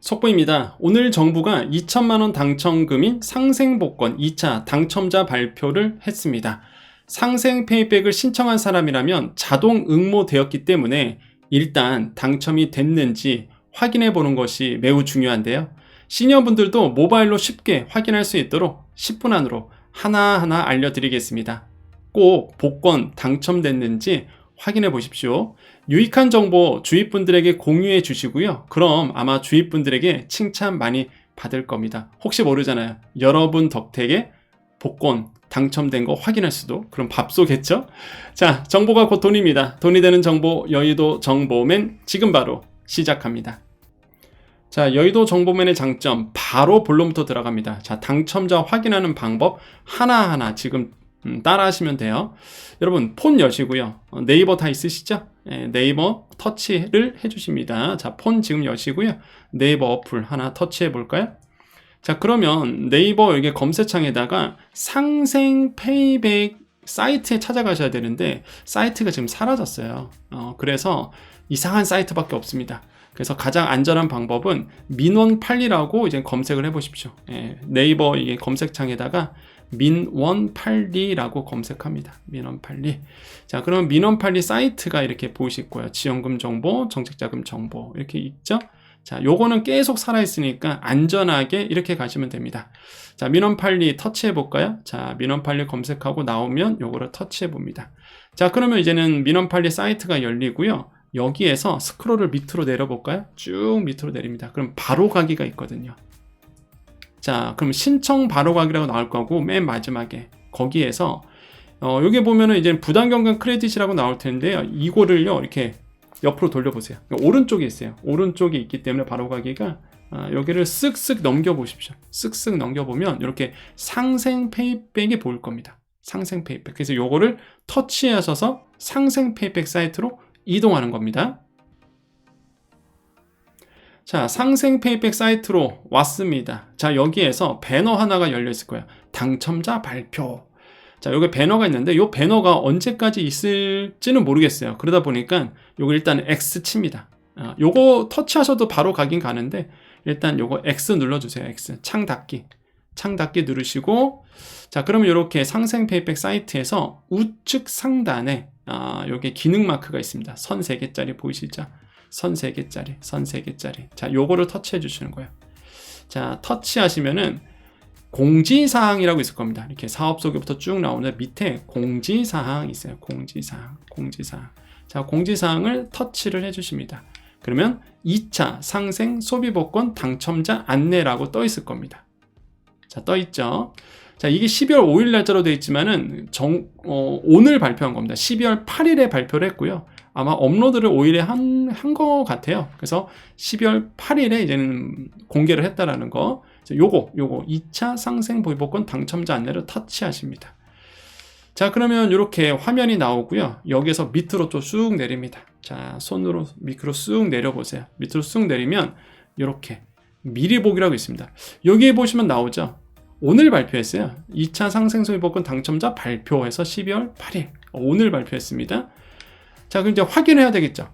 속보입니다. 오늘 정부가 2천만원 당첨금인 상생복권 2차 당첨자 발표를 했습니다. 상생 페이백을 신청한 사람이라면 자동 응모되었기 때문에 일단 당첨이 됐는지 확인해 보는 것이 매우 중요한데요. 시니어분들도 모바일로 쉽게 확인할 수 있도록 10분 안으로 하나하나 알려드리겠습니다. 꼭 복권 당첨됐는지 확인해 보십시오. 유익한 정보 주위 분들에게 공유해 주시고요. 그럼 아마 주위 분들에게 칭찬 많이 받을 겁니다. 혹시 모르잖아요. 여러분 덕택에 복권 당첨된 거 확인할 수도 그럼 밥쏘겠죠? 자, 정보가 곧 돈입니다. 돈이 되는 정보 여의도 정보맨 지금 바로 시작합니다. 자, 여의도 정보맨의 장점 바로 본론부터 들어갑니다. 자, 당첨자 확인하는 방법 하나하나 지금 음, 따라 하시면 돼요. 여러분, 폰 여시고요. 어, 네이버 다 있으시죠? 예, 네이버 터치를 해주십니다. 자, 폰 지금 여시고요. 네이버 어플 하나 터치해 볼까요? 자, 그러면 네이버 여기 검색창에다가 상생 페이백 사이트에 찾아가셔야 되는데, 사이트가 지금 사라졌어요. 어, 그래서 이상한 사이트밖에 없습니다. 그래서 가장 안전한 방법은 민원8리라고 이제 검색을 해 보십시오. 예, 네이버 이게 검색창에다가 민원8리라고 검색합니다. 민원8리. 자, 그럼 민원8리 사이트가 이렇게 보이실 거예요. 지원금 정보, 정책자금 정보 이렇게 있죠? 자, 요거는 계속 살아있으니까 안전하게 이렇게 가시면 됩니다. 자, 민원8리 터치해 볼까요? 자, 민원8리 검색하고 나오면 요거를 터치해 봅니다. 자, 그러면 이제는 민원8리 사이트가 열리고요. 여기에서 스크롤을 밑으로 내려볼까요? 쭉 밑으로 내립니다. 그럼 바로 가기가 있거든요. 자, 그럼 신청 바로 가기라고 나올 거고 맨 마지막에 거기에서 어, 여기 보면은 이제 부담경감 크레딧이라고 나올 텐데요. 이거를요 이렇게 옆으로 돌려보세요. 그러니까 오른쪽에 있어요. 오른쪽에 있기 때문에 바로 가기가 아, 여기를 쓱쓱 넘겨 보십시오. 쓱쓱 넘겨 보면 이렇게 상생 페이백이 보일 겁니다. 상생 페이백. 그래서 요거를 터치하셔서 상생 페이백 사이트로 이동하는 겁니다. 자, 상생 페이백 사이트로 왔습니다. 자, 여기에서 배너 하나가 열려 있을 거예요. 당첨자 발표. 자, 여기 배너가 있는데 이 배너가 언제까지 있을지는 모르겠어요. 그러다 보니까 요거 일단 X 칩니다. 아, 요거 터치하셔도 바로 가긴 가는데 일단 요거 X 눌러주세요. X 창 닫기. 창 닫기 누르시고 자 그러면 이렇게 상생 페이백 사이트에서 우측 상단에 아, 여기 기능 마크가 있습니다. 선 3개짜리 보이시죠? 선 3개짜리, 선 3개짜리. 자, 요거를 터치해 주시는 거예요. 자, 터치하시면은 공지사항이라고 있을 겁니다. 이렇게 사업 소개부터 쭉 나오는데 밑에 공지사항 있어요. 공지사항, 공지사항. 자, 공지사항을 터치를 해 주십니다. 그러면 2차 상생 소비복권 당첨자 안내라고 떠 있을 겁니다. 자, 떠 있죠. 자, 이게 12월 5일 날짜로 되어 있지만은 정, 어, 오늘 발표한 겁니다. 12월 8일에 발표를 했고요. 아마 업로드를 5일에 한, 한 거 같아요. 그래서 12월 8일에 이제는 공개를 했다라는 거. 요거, 요거, 2차 상생 보이복권 당첨자 안내를 터치하십니다. 자, 그러면 이렇게 화면이 나오고요. 여기서 밑으로 또 쑥 내립니다. 자, 손으로 밑으로 쑥 내려보세요. 밑으로 쑥 내리면 이렇게 미리 보기라고 있습니다. 여기에 보시면 나오죠. 오늘 발표했어요. 2차 상생소비복권 당첨자 발표해서 12월 8일 오늘 발표했습니다. 자, 그럼 이제 확인해야 되겠죠.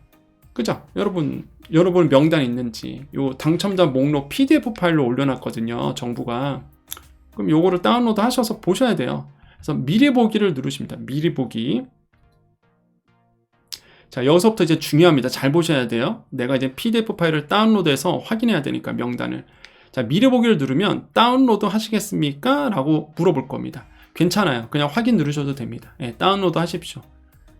그죠? 여러분, 여러분 명단 있는지 요 당첨자 목록 PDF 파일로 올려놨거든요. 정부가. 그럼 요거를 다운로드 하셔서 보셔야 돼요. 그래서 미리 보기를 누르십니다. 미리 보기. 자, 여기서부터 이제 중요합니다. 잘 보셔야 돼요. 내가 이제 PDF 파일을 다운로드해서 확인해야 되니까 명단을. 자, 미리 보기를 누르면 다운로드 하시겠습니까? 라고 물어볼 겁니다. 괜찮아요. 그냥 확인 누르셔도 됩니다. 예, 다운로드 하십시오.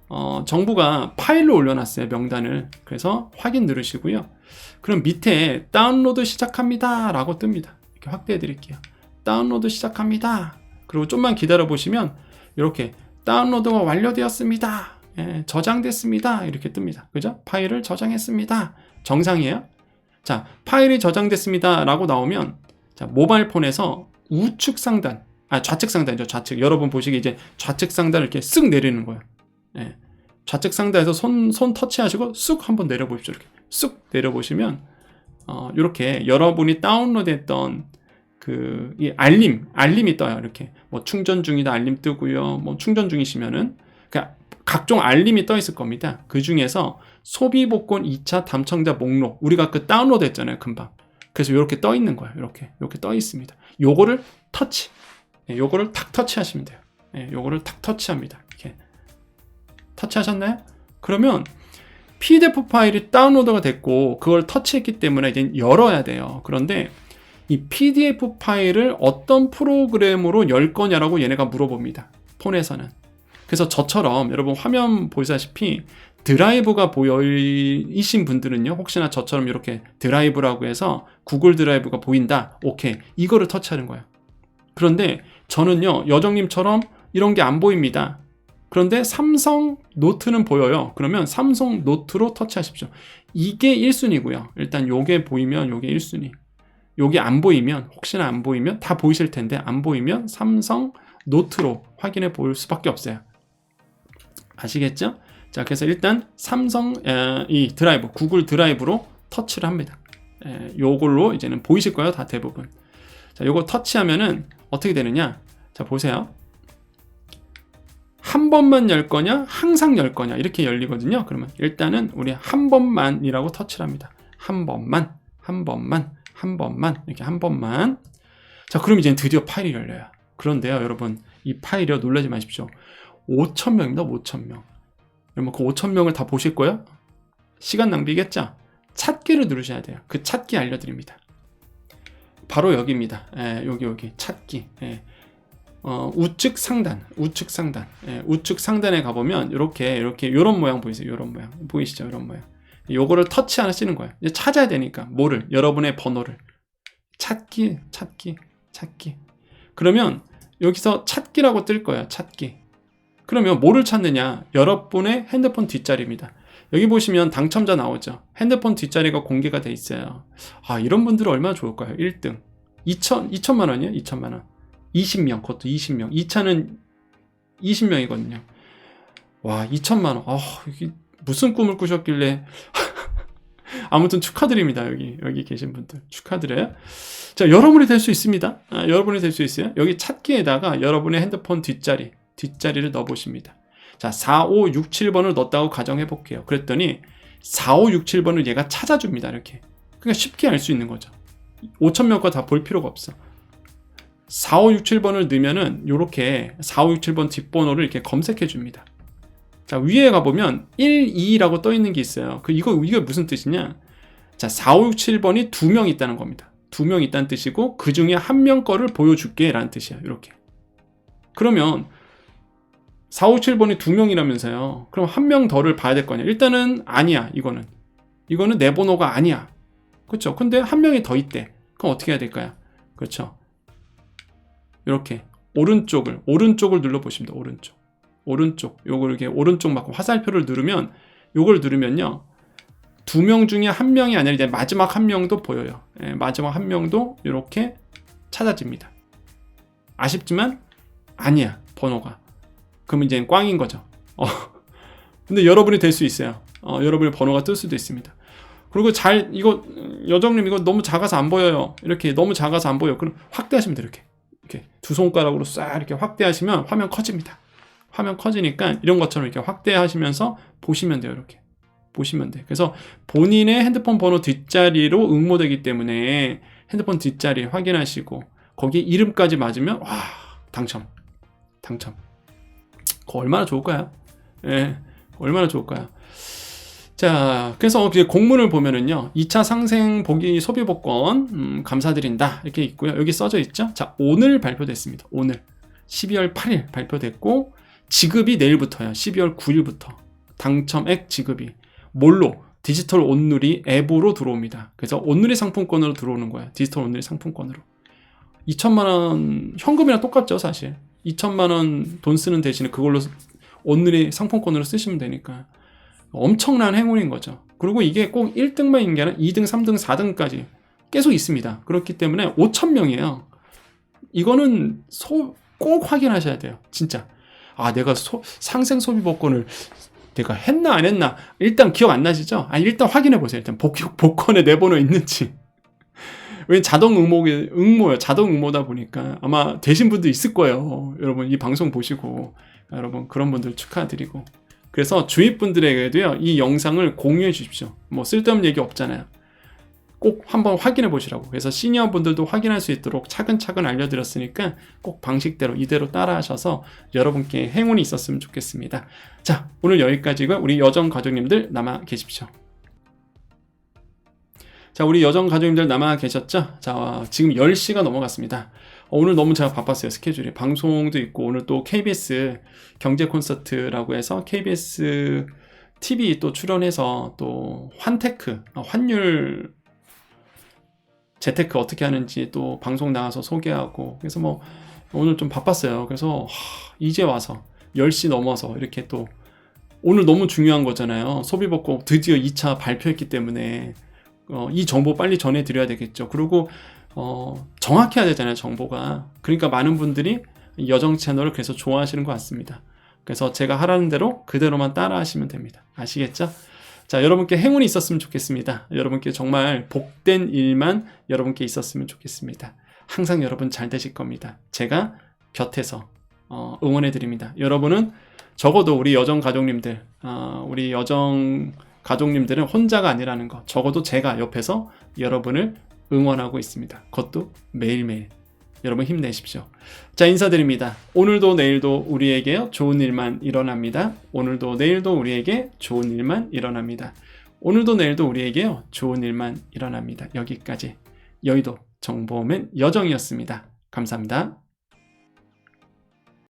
어, 정부가 파일로 올려놨어요. 명단을. 그래서 확인 누르시고요. 그럼 밑에 다운로드 시작합니다. 라고 뜹니다. 이렇게 확대해 드릴게요. 다운로드 시작합니다. 그리고 좀만 기다려 보시면 이렇게 다운로드가 완료되었습니다. 예, 저장됐습니다. 이렇게 뜹니다. 그죠? 파일을 저장했습니다. 정상이에요? 자, 파일이 저장됐습니다. 라고 나오면, 자, 모바일 폰에서 우측 상단, 아, 좌측 상단이죠. 좌측. 여러분 보시기 이제 좌측 상단을 이렇게 쓱 내리는 거예요. 네. 좌측 상단에서 손, 손 터치하시고 쑥 한번 내려보십시오. 이렇게 쑥 내려보시면, 어, 이렇게 여러분이 다운로드 했던 그, 이 알림, 알림이 떠요. 이렇게. 뭐 충전 중이다 알림 뜨고요. 뭐 충전 중이시면은, 그러니까 각종 알림이 떠 있을 겁니다. 그 중에서 소비복권 2차 담청자 목록 우리가 그 다운로드 했잖아요 금방 그래서 이렇게 떠 있는 거예요. 이렇게 이렇게 떠 있습니다. 요거를 터치. 예, 요거를 탁 터치하시면 돼요. 예, 요거를 탁 터치합니다. 터치하셨나요? 그러면 PDF 파일이 다운로드가 됐고 그걸 터치했기 때문에 이제 열어야 돼요. 그런데 이 PDF 파일을 어떤 프로그램으로 열 거냐라고 얘네가 물어봅니다. 폰에서는. 그래서 저처럼 여러분 화면 보시다시피 드라이브가 보이신 분들은요, 혹시나 저처럼 이렇게 드라이브라고 해서 구글 드라이브가 보인다. 오케이. 이거를 터치하는 거예요. 그런데 저는요, 여정님처럼 이런 게 안 보입니다. 그런데 삼성 노트는 보여요. 그러면 삼성 노트로 터치하십시오. 이게 1순위고요. 일단 요게 보이면 요게 1순위. 요게 안 보이면 혹시나 안 보이면 다 보이실 텐데 안 보이면 삼성 노트로 확인해 볼 수밖에 없어요. 아시겠죠? 자, 그래서 일단 삼성 에, 이 드라이브, 구글 드라이브로 터치를 합니다. 에, 요걸로 이제는 보이실 거예요, 다 대부분. 자, 요거 터치하면은 어떻게 되느냐? 자, 보세요. 한 번만 열 거냐, 항상 열 거냐, 이렇게 열리거든요. 그러면 일단은 우리 한 번만이라고 터치를 합니다. 한 번만, 한 번만, 한 번만, 이렇게 한 번만. 자, 그럼 이제 드디어 파일이 열려요. 그런데요, 여러분, 이 파일이요, 놀라지 마십시오. 5,000명입니다, 5,000명. 여러분, 그 5,000명을 다 보실 거예요? 시간 낭비겠죠? 찾기를 누르셔야 돼요. 그 찾기 알려드립니다. 바로 여기입니다. 예, 여기, 여기, 찾기. 예. 어, 우측 상단, 우측 상단, 예, 우측 상단에 가보면 이렇게 이렇게 이런 모양 보이세요? 이런 모양 보이시죠? 이런 모양. 요거를 터치 하나 쓰는 거예요. 이제 찾아야 되니까 뭐를 여러분의 번호를 찾기, 찾기, 찾기. 그러면 여기서 찾기라고 뜰 거예요. 찾기. 그러면 뭐를 찾느냐? 여러분의 핸드폰 뒷자리입니다. 여기 보시면 당첨자 나오죠. 핸드폰 뒷자리가 공개가 돼 있어요. 아, 이런 분들은 얼마나 좋을까요? 1등. 2천, 2천만 원이에요? 2천만 원. 20명, 그것도 20명. 2차는 20명이거든요. 와, 2천만 원. 아, 이게 무슨 꿈을 꾸셨길래. 아무튼 축하드립니다. 여기, 여기 계신 분들. 축하드려요. 자, 여러분이 될 수 있습니다. 아, 여러분이 될 수 있어요. 여기 찾기에다가 여러분의 핸드폰 뒷자리, 뒷자리를 넣어보십니다. 자, 4567번을 넣었다고 가정해 볼게요. 그랬더니 4567번을 얘가 찾아줍니다. 이렇게. 그러니까 쉽게 알 수 있는 거죠. 5천명 거다볼 필요가 없어. 4567번을 넣으면은 이렇게 4567번 뒷번호를 이렇게 검색해 줍니다. 자, 위에 가보면 1, 2라고 떠 있는 게 있어요. 그, 이거, 이게 무슨 뜻이냐? 자, 4567번이 두 명 있다는 겁니다. 두 명 있다는 뜻이고, 그 중에 한 명 거를 보여줄게. 라는 뜻이야. 이렇게. 그러면, 457번이 두 명이라면서요. 그럼 한 명 더를 봐야 될 거 아니야. 일단은 아니야. 이거는. 이거는 내 번호가 아니야. 그렇죠. 근데 한 명이 더 있대. 그럼 어떻게 해야 될까요? 그렇죠. 이렇게 오른쪽을 오른쪽을 눌러 보십니다. 오른쪽. 오른쪽. 요걸 이렇게 오른쪽 막 화살표를 누르면 요걸 누르면요. 두 명 중에 한 명이 아니라 이제 마지막 한 명도 보여요. 예, 마지막 한 명도 이렇게 찾아집니다. 아쉽지만 아니야. 번호가. 그럼 이제 꽝인 거죠. 어. 근데 여러분이 될 수 있어요. 어, 여러분의 번호가 뜰 수도 있습니다. 그리고 잘 이거 여정님 이거 너무 작아서 안 보여요. 이렇게 너무 작아서 안 보여. 그럼 확대하시면 돼요. 이렇게 이렇게 두 손가락으로 싹 이렇게 확대하시면 화면 커집니다. 화면 커지니까 이런 것처럼 이렇게 확대하시면서 보시면 돼요. 이렇게 보시면 돼. 그래서 본인의 핸드폰 번호 뒷자리로 응모되기 때문에 핸드폰 뒷자리 확인하시고 거기 이름까지 맞으면 와 당첨, 당첨. 그거 얼마나 좋을까요? 예, 얼마나 좋을까요? 자, 그래서 공문을 보면은요, 2차 상생 보기 소비 복권, 음, 감사드린다. 이렇게 있고요. 여기 써져 있죠? 자, 오늘 발표됐습니다. 오늘. 12월 8일 발표됐고, 지급이 내일부터요. 12월 9일부터. 당첨액 지급이. 뭘로? 디지털 온누리 앱으로 들어옵니다. 그래서 온누리 상품권으로 들어오는 거예요. 디지털 온누리 상품권으로. 2천만 원, 현금이랑 똑같죠, 사실. 2천만 원 돈 쓰는 대신에 그걸로 온누리 상품권으로 쓰시면 되니까. 엄청난 행운인 거죠. 그리고 이게 꼭 1등만인 게 아니라 2등, 3등, 4등까지 계속 있습니다. 그렇기 때문에 5천 명이에요. 이거는 소, 꼭 확인하셔야 돼요. 진짜. 아, 내가 소, 상생 소비 복권을 내가 했나 안 했나 일단 기억 안 나시죠? 아, 일단 확인해 보세요. 일단 복, 복권에 내 번호 있는지. 왜 자동 응모게 응모요. 자동 응모다 보니까 아마 되신 분도 있을 거예요. 여러분 이 방송 보시고 여러분 그런 분들 축하드리고 그래서 주위 분들에게도요 이 영상을 공유해 주십시오. 뭐 쓸데없는 얘기 없잖아요. 꼭 한번 확인해 보시라고. 그래서 시니어 분들도 확인할 수 있도록 차근차근 알려드렸으니까 꼭 방식대로 이대로 따라하셔서 여러분께 행운이 있었으면 좋겠습니다. 자, 오늘 여기까지고요. 우리 여정 가족님들 남아 계십시오. 자, 우리 여정 가족님들 남아 계셨죠? 자, 지금 10시가 넘어갔습니다. 어, 오늘 너무 제가 바빴어요. 스케줄이. 방송도 있고, 오늘 또 KBS 경제 콘서트라고 해서 KBS TV 또 출연해서 또 환테크, 어, 환율 재테크 어떻게 하는지 또 방송 나가서 소개하고 그래서 뭐 오늘 좀 바빴어요. 그래서 하, 이제 와서 10시 넘어서 이렇게 또 오늘 너무 중요한 거잖아요. 소비복고 드디어 2차 발표했기 때문에 어, 이 정보 빨리 전해드려야 되겠죠. 그리고 어, 정확해야 되잖아요. 정보가. 그러니까 많은 분들이 여정 채널을 그래서 좋아하시는 것 같습니다. 그래서 제가 하라는 대로 그대로만 따라 하시면 됩니다. 아시겠죠? 자, 여러분께 행운이 있었으면 좋겠습니다. 여러분께 정말 복된 일만 여러분께 있었으면 좋겠습니다. 항상 여러분 잘 되실 겁니다. 제가 곁에서 어, 응원해 드립니다. 여러분은 적어도 우리 여정 가족님들, 어, 우리 여정 가족님들은 혼자가 아니라는 거, 적어도 제가 옆에서 여러분을 응원하고 있습니다. 그것도 매일매일. 여러분 힘내십시오. 자, 인사드립니다. 오늘도 내일도 우리에게 좋은 일만 일어납니다. 오늘도 내일도 우리에게 좋은 일만 일어납니다. 오늘도 내일도 우리에게 좋은 일만 일어납니다. 여기까지 여의도 정보맨 여정이었습니다. 감사합니다.